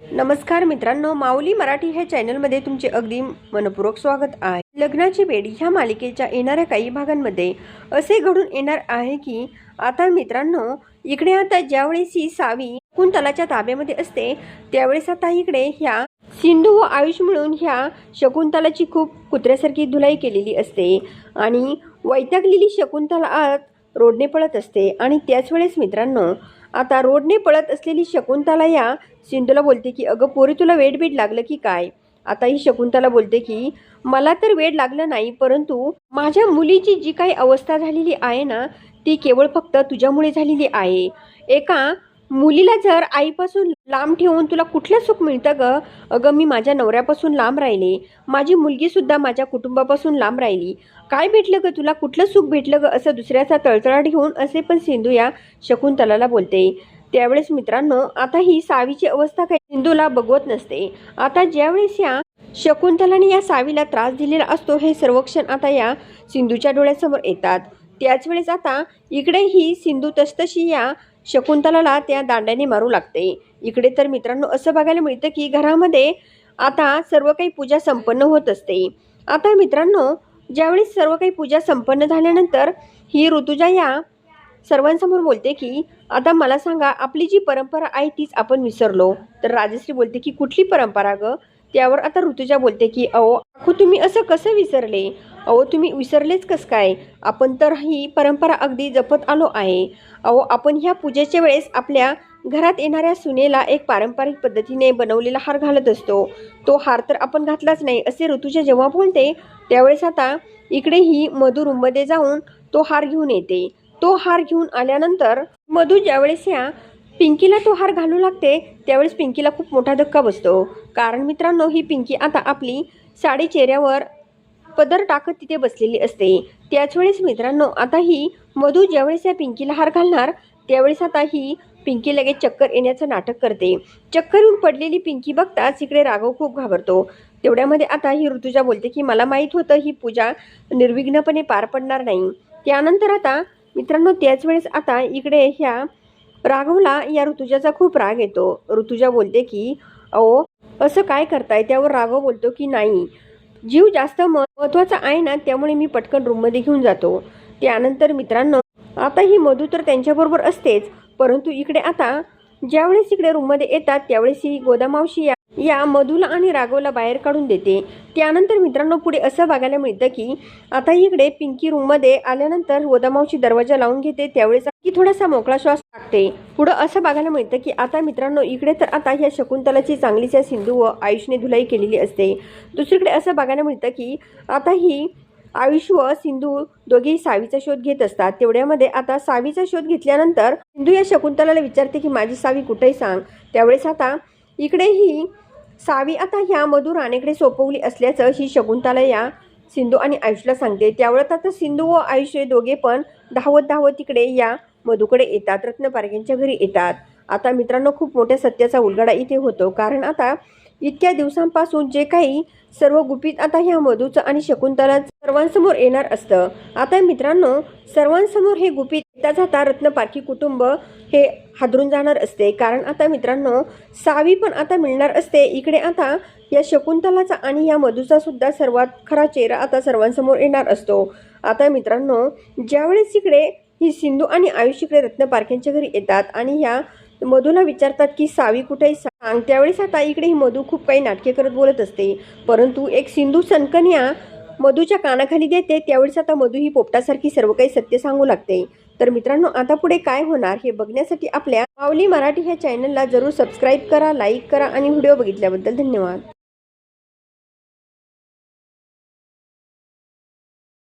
नमस्कार मित्रांनो माऊली मराठी ह्या चॅनलमध्ये तुमचे अगदी मनपूर्वक स्वागत आहे. लग्नाची वेळ ह्या मालिकेच्या येणाऱ्या काही भागांमध्ये असे घडून येणार आहे की आता मित्रांनो इकडे आता ज्यावेळेस ही सावी शकुंतलाच्या ताब्यामध्ये असते त्यावेळेस आता इकडे ह्या सिंधू व आयुष मिळून ह्या शकुंतलाची खूप कुत्र्यासारखी धुलाई केलेली असते. आणि वैतागलेली शकुंतला आत रोडने पळत असते. आणि त्याच वेळेस मित्रांनो आता रोडने पळत असलेली शकुंतला या सिंधूला बोलते की अगं पोरी तुला वेड बीड लागलं की काय? आता ही शकुंतला बोलते की मला तर वेड लागलं नाही परंतु माझ्या मुलीची जी काही अवस्था झालेली आहे ना ती केवळ फक्त तुझ्यामुळे झालेली आहे. एका मुलीला जर आईपासून लांब ठेवून तुला कुठलं सुख मिळतं ग? अगं मी माझ्या नवऱ्यापासून लांब राहिले. माझी मुलगीसुद्धा माझ्या कुटुंबापासून लांब राहिली. काय भेटलं ग तुला? कुठलं सुख भेटलं ग? असं दुसऱ्याचा तळतळाट घेऊन असे पण सिंधू या शकुंतलाला बोलते. त्यावेळेस मित्रांनो आता ही सावीची अवस्था काही सिंधूला बघवत नसते. आता ज्यावेळेस या शकुंतलाने या सावीला त्रास दिलेला असतो हे सर्वक्षण आता या सिंधूच्या डोळ्यासमोर येतात. त्याच वेळेस आता इकडे ही सिंधू तसतशी या शकुंतलाला त्या दांड्याने मारू लागते. इकडे तर मित्रांनो असं बघायला मिळतं की घरामध्ये आता सर्व काही पूजा संपन्न होत असते. आता मित्रांनो ज्यावेळेस सर्व काही पूजा संपन्न झाल्यानंतर ही ऋतुजा या सर्वांसमोर बोलते की आता मला सांगा आपली जी परंपरा आहे तीच आपण विसरलो. तर राजश्री बोलते की कुठली परंपरा ग? त्यावर आता ऋतुजा बोलते की अहो अहो तुम्ही असं कसं विसरले? अहो तुम्ही विसरलेच कसं काय? आपण तर ही परंपरा अगदी जपत आलो आहे. अहो आपण ह्या पूजेच्या वेळेस आपल्या घरात येणाऱ्या सुनेला एक पारंपरिक पद्धतीने बनवलेला हार घालत असतो. तो हार तर आपण घातलाच नाही असे ऋतुजा जेव्हा बोलते त्यावेळेस आता इकडे ही मधु रूममध्ये जाऊन तो हार घेऊन येते. तो हार घेऊन आल्यानंतर मधू ज्यावेळेस ह्या पिंकीला तो हार घालू लागते त्यावेळेस पिंकीला खूप मोठा धक्का बसतो. कारण मित्रांनो ही पिंकी आता आपली साडी चेहऱ्यावर पदर टाकत तिथे बसलेली असते. त्याच वेळेस मित्रांनो आता ही मधू ज्यावेळेस या पिंकीला हार घालणार त्यावेळेस आता ही पिंकी लगेच चक्कर येण्याचं नाटक करते. चक्कर येऊन पडलेली पिंकी बघताच इकडे राघव खूप घाबरतो. तेवढ्यामध्ये आता ही ऋतुजा बोलते की मला माहीत होतं ही पूजा निर्विघ्नपणे पार पडणार नाही. त्यानंतर आता मित्रांनो त्याच वेळेस आता इकडे ह्या राघवला या ऋतुजाचा खूप राग येतो. ऋतुजा बोलते की अहो असं काय करताय? त्यावर राघव बोलतो की नाही जीव जास्त महत्त्वाचा आहे ना त्यामुळे मी पटकन रूममध्ये घेऊन जातो. त्यानंतर मित्रांनो आता ही मधू तर त्यांच्याबरोबर असतेच परंतु इकडे आता ज्यावेळेस इकडे रूममध्ये येतात त्यावेळेस ही गोदामावशी या या मधूला आणि राघवला बाहेर काढून देते. त्यानंतर मित्रांनो पुढे असं बघायला मिळतं की आता इकडे पिंकी रूममध्ये आल्यानंतर गोदामावशी दरवाजा लावून घेते. त्यावेळेस की थोडासा मोकळा श्वास टाकते. पुढं असं बघायला मिळतं की आता मित्रांनो इकडे तर आता ह्या शकुंतलाची चांगलीच्या सिंधू व आयुषने धुलाई केलेली असते. दुसरीकडे असं बघायला मिळतं की आता ही आयुष व सिंधू दोघेही सावीचा शोध घेत असतात. तेवढ्यामध्ये आता सावीचा शोध घेतल्यानंतर सिंधू या शकुंतलाला विचारते की माझी सावी कुठेही सांग? त्यावेळेस आता इकडेही सावी आता ह्या मधू राणेकडे सोपवली असल्याचं ही शकुंतला या सिंधू आणि आयुषला सांगते. त्यावेळेस आता सिंधू व आयुष हे दोघे पण धावत धावत तिकडे या मधूकडे येतात रत्नपारखेंच्या घरी येतात. आता मित्रांनो खूप मोठ्या सत्याचा उलगडा इथे होतो. कारण आता इतक्या दिवसांपासून जे काही सर्व गुपित आता ह्या मधूचं आणि शकुंतला सर्वांसमोर येणार असतं. आता मित्रांनो सर्वांसमोर हे गुपित येता जाता रत्नपारखी कुटुंब हे हादरून जाणार असते. कारण आता मित्रांनो सावी पण आता मिळणार असते. इकडे आता या शकुंतलाचा आणि या मधूचा सुद्धा सर्वात खरा चेहरा आता सर्वांसमोर येणार असतो. आता मित्रांनो ज्यावेळेस इकडे ही सिंधू आणि आयुष इकडे रत्नपारखेंच्या घरी येतात आणि ह्या मधूला विचारतात की सावी कुठेही सांग. त्यावेळेस आता इकडे ही मधू खूप काही नाटके करत बोलत असते. परंतु एक सिंधू सनकन्या मधूच्या कानाखाली देते. त्यावेळेस आता मधू ही पोपटासारखी सर्व काही सत्य सांगू लागते. तर मित्रांनो आता पुढे काय होणार हे बघण्यासाठी आपल्या माऊली मराठी ह्या चॅनलला जरूर सबस्क्राईब करा लाईक करा आणि व्हिडिओ बघितल्याबद्दल धन्यवाद.